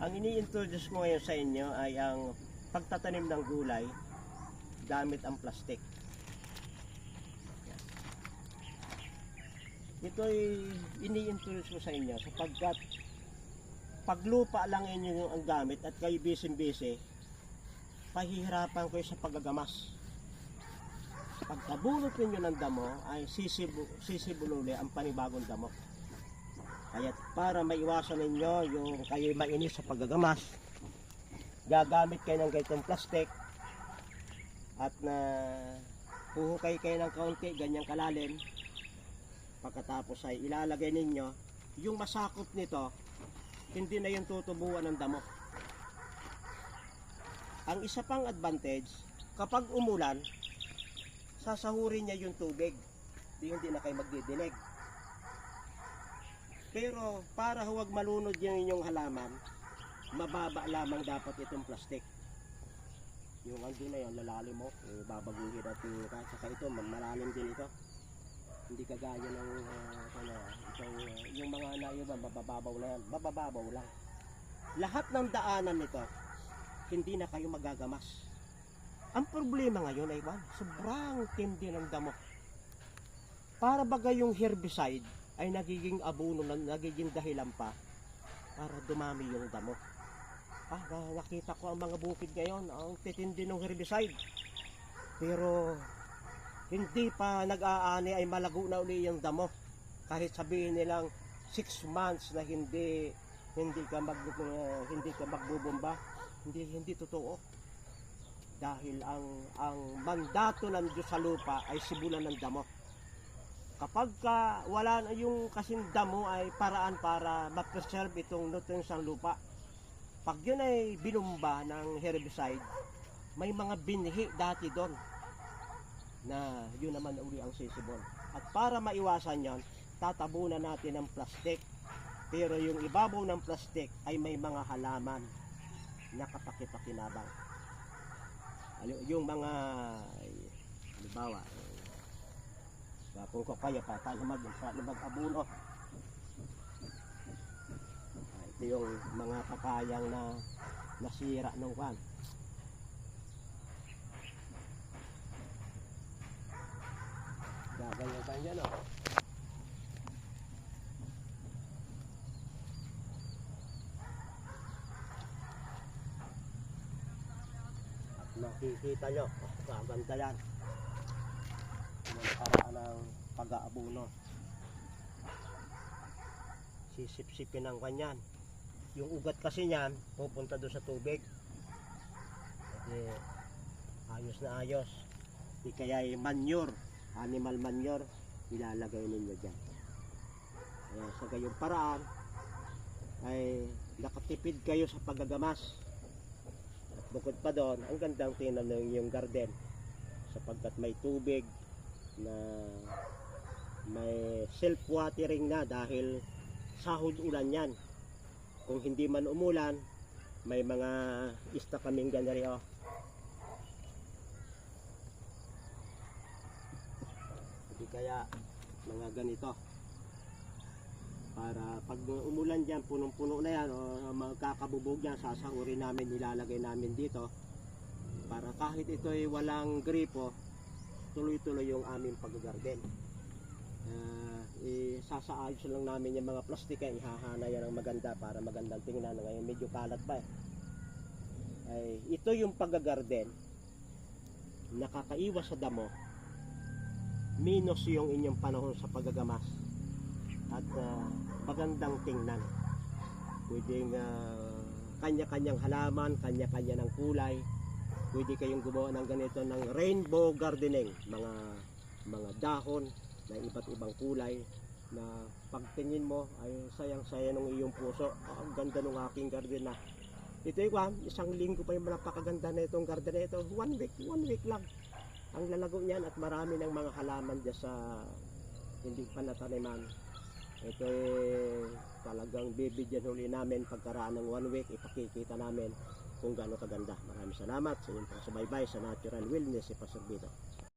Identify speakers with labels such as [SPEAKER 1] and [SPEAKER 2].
[SPEAKER 1] Ang ini-introduce ko ngayon sa inyo ay ang pagtatanim ng gulay gamit ang plastic. Ito ay ini-introduce ko sa inyo sapagkat paglupa lang inyo ang gamit at kayo busy-busy, pahihirapan ko sa paggagamas. Pagkabulot ninyo ng damo ay sisibu, sisibululi ang panibagong damo. Kaya para maiwasan ninyo yung kayo mainis sa paggagamas, gagamit kayo ng ganitong plastic at na puhukay kayo ng kaunti, ganyang kalalim. Pagkatapos ay ilalagay ninyo, yung masakop nito, hindi na yung tutubuan ng damo. Ang isa pang advantage, kapag umulan, sasahurin niya yung tubig. Di hindi na kayo magdidilig. Pero para huwag malunod yung inyong halaman, mababa lamang dapat itong plastic. Yung andun na yun, lalalim mo, eh, babaguhin at yung saka ito, malalim din ito. Hindi kagaya ng uh, ano, itong, uh, yung mga naiba, mabababaw na yan, mabababaw lang. Lahat ng daanan nito, hindi na kayo magagamas. Ang problema ngayon ay, sobrang tindi ng damo. Para bagay yung herbicide ay nagiging abono, na, nagiging dahilan pa para dumami yung damo. Ah, na- nakita ko ang mga bukid ngayon, ang titindi ng herbicide. Pero hindi pa nag-aani ay malago na uli yung damo. Kahit sabihin nilang 6 months na hindi hindi ka mag uh, hindi ka magbubomba, hindi hindi totoo. Dahil ang ang mandato ng Diyos sa lupa ay sibulan ng damo. Kapag ka wala na yung kasing damo ay paraan para ma-preserve itong nutrients ng lupa. Pag yun ay binumba ng herbicide, may mga binhi dati doon na yun naman uli ang sisibol. At para maiwasan yon, tatabunan natin ng plastic. Pero yung ibabaw ng plastic ay may mga halaman na kapakipakinabang. Yung mga, halimbawa, eh, kung kaya pa tayo mag, mag-abuno. Ah, Ito yung mga papayang na nasira ng kwan. Gaganyan-ganyan o. At makikita nyo, oh, gaganda yan. Pag-aabuno. Sisip-sipin ng kanyan. Yung ugat kasi niyan, pupunta doon sa tubig. Kasi ayos na ayos. Di kaya yung manure, animal manure, ilalagay ninyo dyan. Kaya sa gayong paraan, ay nakatipid kayo sa paggagamas. At bukod pa doon, ang gandang tingnan ng yung garden sapagkat may tubig na may self-watering na dahil sahod ulan yan. Kung hindi man umulan, may mga ista kaming ganari oh. Hindi kaya mga ganito. Para pag umulan dyan, punong-puno na yan, o magkakabubog yan, sasahurin namin, ilalagay namin dito. Para kahit ito ay walang gripo, tuloy-tuloy yung aming pag-garden. Uh, isasaayos lang namin yung mga plastika, ihahana yan ng maganda para magandang tingnan. Ngayon medyo kalat pa eh. Ay, ito yung pag-garden, nakakaiwas sa damo, minus yung inyong panahon sa paggagamas. At ah, magandang tingnan. Pwedeng ah, kanya-kanyang halaman kanya-kanya ng kulay. Pwede kayong gumawa ng ganito ng rainbow gardening mga mga dahon na iba't ibang kulay na pagtingin mo ay sayang-saya ng iyong puso "Ah, ang ganda ng aking garden na ito yung isang linggo pa yung napakaganda na itong garden na ito one week, one week lang ang lalago niyan at marami ng mga halaman dyan sa hindi pa nataniman. Ito eh, talagang bibigyan huli namin pagkaraan ng one week, ipakikita namin kung gaano kaganda. Maraming salamat sa inyong pagsubaybay sa Natural Wellness si Pastor Bito.